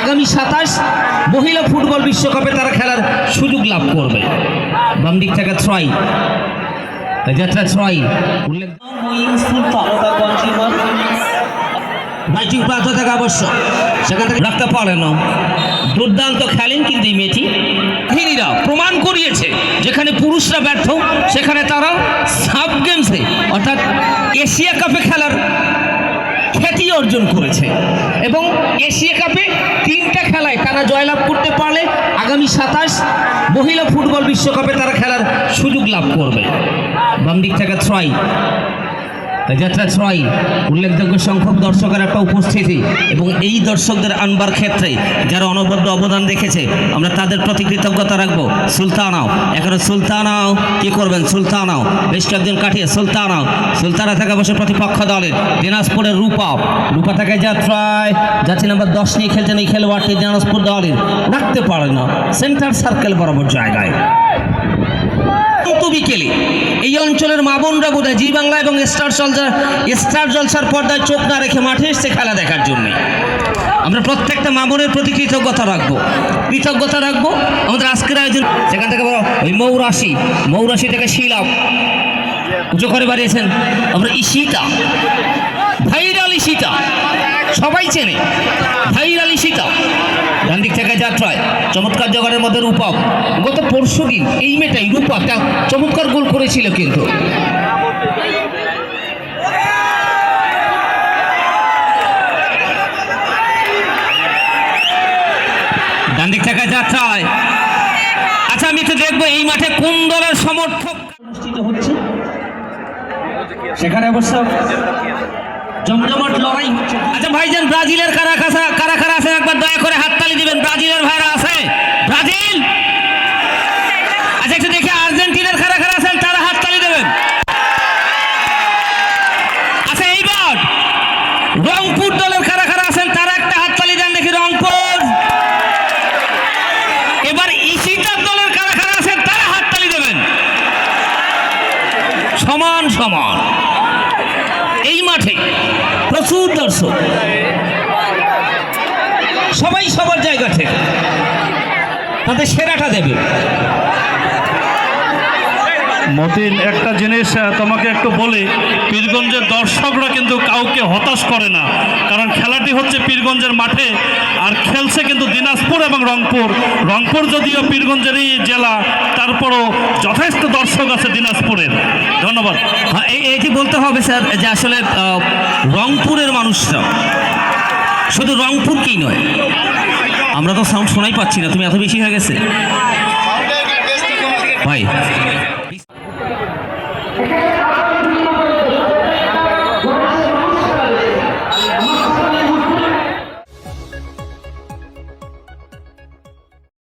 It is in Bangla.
আগামী সাতাশ মহিলা ফুটবল বিশ্বকাপে তারা খেলার সুযোগ লাভ করবে। বাম দিক থেকে ছয়। যাত্রা ছয়। উল্লেখ সেখান থেকে রাখতে পারে না। দুর্দান্ত খেলেন কিন্তু এই পুরুষরা ব্যর্থ, সেখানে তারা সাব গেমসে, অর্থাৎ এশিয়া কাপে খেলার খ্যাতি অর্জন করেছে। এবং এশিয়া কাপে তিনটা খেলায় তারা জয়লাভ করতে পারলে আগামী সাতাশ মহিলা ফুটবল বিশ্বকাপে তারা খেলার সুযোগ লাভ করবে। বাম দিক থেকে ছয় যাত্রা ছয় উল্লেখযোগ্য সংখ্যক দর্শকের একটা উপস্থিতি এবং এই দর্শকদের আনবার ক্ষেত্রে যারা অনবদ্য অবদান রেখেছে আমরা তাদের প্রতি কৃতজ্ঞতা রাখব। সুলতানাও এখানে সুলতানাও কি করবেন? সুলতানাও বেশ কয়েকজন কাটিয়ে সুলতানাও সুলতানা থেকে বসে প্রতিপক্ষ দলের দিনাজপুরের রূপা। রূপা থেকে যাত্রায় যাত্রী নাম্বার দশ নিয়ে খেলছেন এই খেলোয়াড়টি দিনাজপুর দলের রাখতে পারে না। সেন্টার সার্কেল বরাবর জায়গায়। বিকেলে এই অঞ্চলের মা বোনরা বোধ জি বাংলা এবং স্টার জলসা স্টার জলসার পর্দায় চোখ না রেখে মাঠে এসছে খেলা দেখার জন্যে। আমরা প্রত্যেকটা মা বোনের প্রতি কৃতজ্ঞতা রাখব। কৃতজ্ঞতা রাখব। আমাদের আজকের আয়োজন, সেখান থেকে ওই মৌরাশি মৌরাশি থেকে শিলাপ উঁচু করে বাড়িয়েছেন, আমরা ইশিতা ভাইরাল ইশিতা সবাই চেনে, ভাইরাল ইশিতা ডান দিক থেকে যাত্রায় চমৎকার জোগাড়ের মধ্যে রূপক। গত পরশু দিন এই মেয়েটাই রূপক চমৎকার গোল করেছিল কিন্তু। ডান দিক থেকে যাত্রায়। আচ্ছা আমি তো দেখব এই মাঠে কোন দলের সমর্থক অনুষ্ঠিত হচ্ছে। সেখানে অবশ্য জমজমাট লড়াই হচ্ছে আচ্ছা ভাইজান ব্রাজিলের কারা কাছা কারা কারা আছে একবার দয়া করে হাততালি দিবেন ব্রাজিলের ভাইরা আছে ব্রাজিল আচ্ছা একটু দেখে আর্জেন্টিনার কারা কারা আছেন তারা হাততালি দেবেন আচ্ছা এইবার রংপুর দলের কারা কারা আছেন, তারা একটা হাততালি দেন দেখি রংপুর। এবার ইসিটার দলের কারা কারা আছেন, তারা হাততালি দেবেন। সমান সমান। এই মাঠে প্রচুর দর্শক। সবাই সবার জায়গা থেকে। তাদের সেরাটা দেবে। মতিন একটা জিনিস তোমাকে একটু বলি পীরগঞ্জের দর্শকরা কিন্তু কাউকে হতাশ করে না। কারণ খেলাটি হচ্ছে পীরগঞ্জের মাঠে আর খেলছে কিন্তু দিনাজপুর এবং রংপুর। রংপুর যদিও পীরগঞ্জেরই জেলা তারপরও যথেষ্ট দর্শক আছে দিনাজপুরের। ধন্যবাদ। হ্যাঁ, এই- এটি বলতে হবে স্যার যে আসলে রংপুরের মানুষরা শুধু রংপুর কি নয় আমরা তো সাউন্ড শোনাই পাচ্ছি না তুমি এত বেশি হয়ে গেছে। ভাই